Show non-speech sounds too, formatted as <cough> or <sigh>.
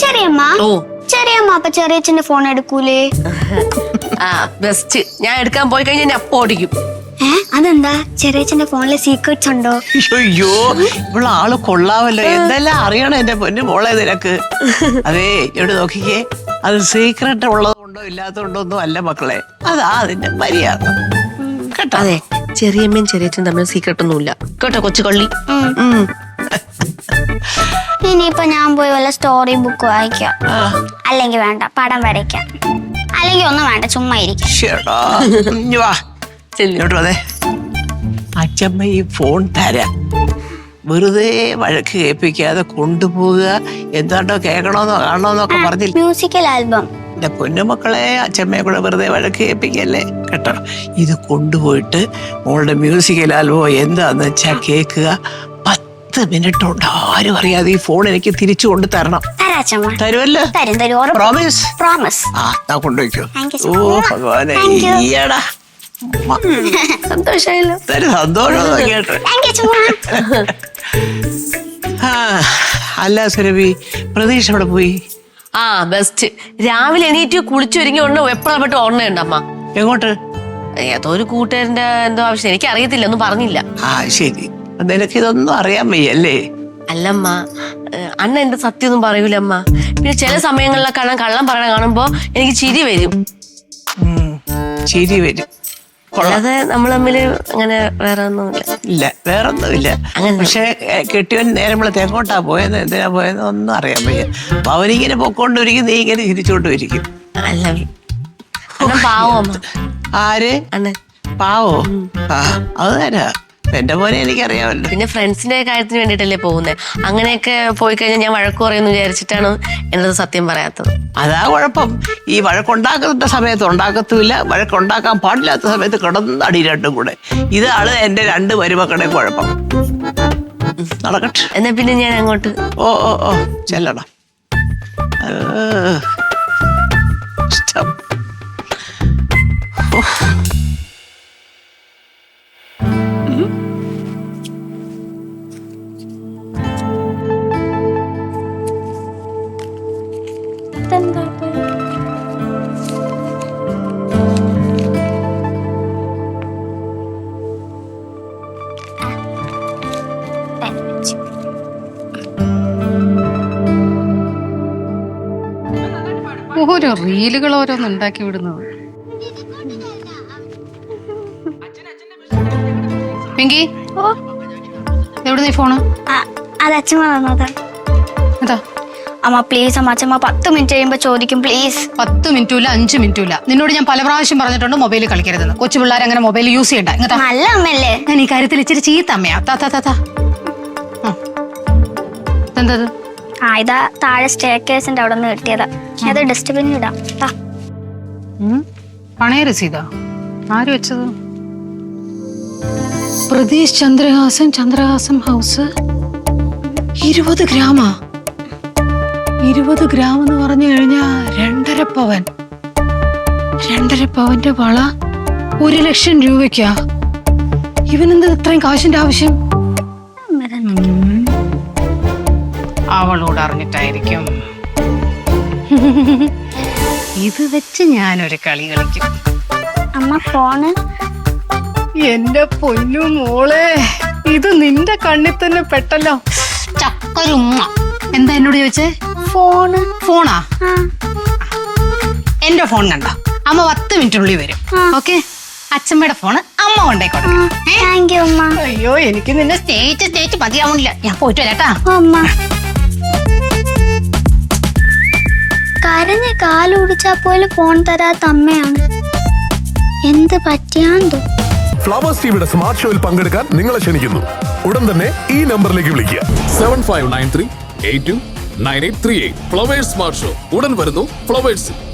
ചെറിയമ്മ? ഓ. ചെറിയമ്മ അപ്പൊ ചെറിയച്ഛന്റെ ഫോൺ എടുക്കൂലേ? <laughs> ആ ബെസ്റ്റ് ഞാൻ എടുക്കാൻ പോയി കഴിഞ്ഞാൽ ഞാൻ അപ്പൊ ഓടിക്കും. ഏ അതെന്താ? ചെറിയച്ഛന്റെ ഫോണിലെ സീക്രട്സ് ഉണ്ടോ? അയ്യോ ഇവിടെ ആൾ കൊള്ളാവല്ലോ. എന്തെല്ലാം അറിയണം എന്റെ പൊന്നു മോളെ നിനക്ക്? അതേ ഇവിടെ നോക്കിക്കേ. അത് സീക്രട്ട് ഉള്ളതുകൊണ്ടോ ഇല്ലാത്തതുകൊണ്ടോ ഒന്നും അല്ല മക്കളെ. അതാ അതിന്റെ മര്യാദ. കേട്ടോ? അതെ ചെറിയമ്മയും ചെറിയച്ഛനും തമ്മിൽ സീക്രട്ട് ഒന്നുമില്ല. കേട്ടോ കൊച്ചു കള്ളി? ഉം. ഇനിയിപ്പൊ ഞാൻ പോയി വല്ല സ്റ്റോറി ബുക്ക് വായിക്കാം. അല്ലെങ്കിൽ വേണ്ട പടം വരയ്ക്കാം. അല്ലെങ്കിൽ ഒന്നും വേണ്ട ചുമ്മാ ഇരിക്കും. അച്ഛമ്മ ഈ ഫോൺ തരാം. വെറുതെ വഴക്ക് കേൾപ്പിക്കാതെ കൊണ്ടുപോവുക. എന്താണ്ടോ കേൾക്കണോന്നോ കാണണോന്നൊക്കെ പറഞ്ഞില്ല. മ്യൂസിക്കൽ ആൽബം എന്റെ പൊന്നുമക്കളെ അച്ഛമ്മയെ കൂടെ വെറുതെ വഴക്ക് കേൾപ്പിക്കല്ലേ? കേട്ടോ. ഇത് കൊണ്ടുപോയിട്ട് മോളുടെ മ്യൂസിക്കൽ ആൽബം എന്താന്ന് വെച്ചാ കേൾക്കുക. പത്ത് മിനിറ്റ് ഉണ്ട് ആരും അറിയാതെ ഈ ഫോൺ എനിക്ക് തിരിച്ചു കൊണ്ട് തരണം. തരാച്ചമ്മ തരുമല്ലോ തരും തരും. ഉറപ്പ്. പ്രോമിസ് പ്രോമിസ് ആ ഞാൻ കൊണ്ടുവയ്ക്കോ. Thank you, ഓ. ഭഗവാനെ Thank you. ഈയടാ. <laughs> സന്തോഷമായല്ലോ. തരും സന്തോഷം കേട്ടോ. താങ്ക് യു ചുമ്മാ ആ, അല്ല സുരഭി പ്രതീക്ഷ അവിടെ പോയി? ആ ബെസ്റ്റ് രാവിലെ എണീറ്റ് കുളിച്ചൊരുങ്ങി ഉടനെ എപ്പോഴാ പെട്ട് ഓർമ്മയുണ്ട് അമ്മ? എങ്ങോട്ട്? ഏതോ ഒരു കൂട്ടുകാരന്റെ എന്തോ ആവശ്യം. എനിക്ക് അറിയത്തില്ല ഒന്നും പറഞ്ഞില്ല. ആ ശരി. നിനക്ക് ഇതൊന്നും അറിയാൻ വയ്യല്ലേ? അല്ലമ്മ അണ്ണ എന്റെ സത്യം ഒന്നും പറയൂല പിന്നെ ചില സമയങ്ങളിലൊക്കെ അണ്ണൻ കള്ളം പറയണ കാണുമ്പോ എനിക്ക് ചിരി വരും. ചിരി വരും. അല്ലാതെ നമ്മൾ തമ്മിൽ അങ്ങനെ വേറെ ഒന്നുമില്ല ഇല്ല വേറൊന്നുമില്ല. അങ്ങനെ. പക്ഷെ കെട്ടിയവൻ നേരം വിളത്ത് എങ്ങോട്ടാ പോയത് എന്തിനാ പോയത് ഒന്നും അറിയാൻ വയ്യ. അപ്പൊ അവനിങ്ങനെ പൊക്കോണ്ടിരിക്കും നീ ഇങ്ങനെ ചിരിച്ചോണ്ടിരിക്കും. അല്ല. പാവോ ആര്? പാവോ? ആ അത് തരാ. എന്റെ പോലെ എനിക്കറിയാമല്ലോ. പിന്നെ ഫ്രണ്ട്സിന്റെ കാര്യത്തിന് വേണ്ടിയിട്ടല്ലേ പോകുന്നത് അങ്ങനെയൊക്കെ പോയി കഴിഞ്ഞാൽ ഞാൻ വഴക്ക് പറയുമെന്ന് വിചാരിച്ചിട്ടാണ് എന്നത് സത്യം പറയാത്തത്. അതാ കുഴപ്പം. ഈ വഴക്കുണ്ടാക്കുന്ന സമയത്ത് ഉണ്ടാക്കത്തുമില്ല വഴക്കുണ്ടാക്കാൻ പാടില്ലാത്ത സമയത്ത് കിടന്ന് അടി രണ്ടും കൂടെ. ഇതാണ് എന്റെ രണ്ട് മരുമക്കളുടെ കുഴപ്പം. നടക്കട്ടെ. എന്നാ പിന്നെ ഞാൻ അങ്ങോട്ട് ഓ ഓ ഓ ചെല്ലടാ ഏ, ഓരോ റീലുകൾ ഓരോന്ന് ഉണ്ടാക്കി വിടുന്നത്. പിങ്കി എവിടെ നീ ഫോണ്? അത് അച്ഛമ്മ തന്നത് എന്താ? അമ്മ പ്ലീസ് അമ്മ അച്ഛമ്മ പത്ത് മിനിറ്റ് കഴിയുമ്പോ ചോദിക്കും പ്ലീസ് പത്ത് മിനിറ്റും ഇല്ല അഞ്ച് മിനിറ്റും ഇല്ല. നിന്നോട് ഞാൻ പല പ്രാവശ്യം പറഞ്ഞിട്ടുണ്ട് മൊബൈൽ കളിക്കരുതെന്ന്. കൊച്ചു പിള്ളേർ അങ്ങനെ മൊബൈൽ യൂസ് ചെയ്യണ്ട. ഇങ്ങത്താ നല്ല അമ്മയല്ലേ? ഞാൻ ഈ കാര്യത്തിൽ ഇച്ചിരി ചീത്ത അമ്മയാ. താ താ താ താ. ആ. ആ ഇതാ താഴെ സ്റ്റേ കേസിന്റെ അവിടെ നിന്ന് കിട്ടിയതാ അത് ഡസ്റ്റ്ബിന്നിൽ ഇടാം? പണയ രസീതാ? ആര് വെച്ചത്? പ്രതീഷ് ചന്ദ്രഹാസൻ ചന്ദ്രഹാസൻ ഹൗസ്. ഇരുപത് ഗ്രാമാ. ഇരുപത് ഗ്രാം എന്ന് പറഞ്ഞു കഴിഞ്ഞാ രണ്ടര പവൻ. രണ്ടര പവന്റെ വള ഒരു ലക്ഷം രൂപയ്ക്കാ. ഇവനെന്താ ഇത്രയും കാശിന്റെ ആവശ്യം. അവളോട് അറിഞ്ഞിട്ടായിരിക്കും. ഇത് വെച്ച് ഞാനൊരു കളി കളിക്കും. അമ്മ ഫോണ്? എന്റെ പൊന്നു മോളെ ഇത് നിന്റെ കണ്ണിൽ തന്നെ പെട്ടല്ലോ. ചക്കരുമ്മ. എന്താ എന്നോട് ചോദിച്ചേ? ഫോണ്. ഫോണാ? എന്റെ ഫോൺ കണ്ട? അമ്മ പത്ത് മിനിറ്റിനുള്ളിൽ വരും. ഓക്കെ? അച്ഛമ്മയുടെ ഫോണ് അമ്മ കൊണ്ടേക്കോട്ടെ അയ്യോ എനിക്ക് നിന്നെ സ്റ്റേറ്റ് സ്റ്റേറ്റ് മതിയാവണില്ല ഞാൻ പോയിട്ട് വരാട്ടാ. കരഞ്ഞ് കാലുടിച്ചാ പോലും ഫോൺ തരാത്ത അമ്മയാണ്. എന്ത് പറ്റിയാന്തോ ഫ്ലവേഴ്സ് ടിവിയുടെ സ്മാർട്ട് ഷോയിൽ പങ്കെടുക്കാൻ നിങ്ങളെ ക്ഷണിക്കുന്നു. ഉടൻ തന്നെ ഈ നമ്പറിലേക്ക് വിളിക്കുക. Seven five nine three eight two nine eight three eight Flowers smart show ഉടൻ വരുന്നു ഫ്ലവേഴ്സ്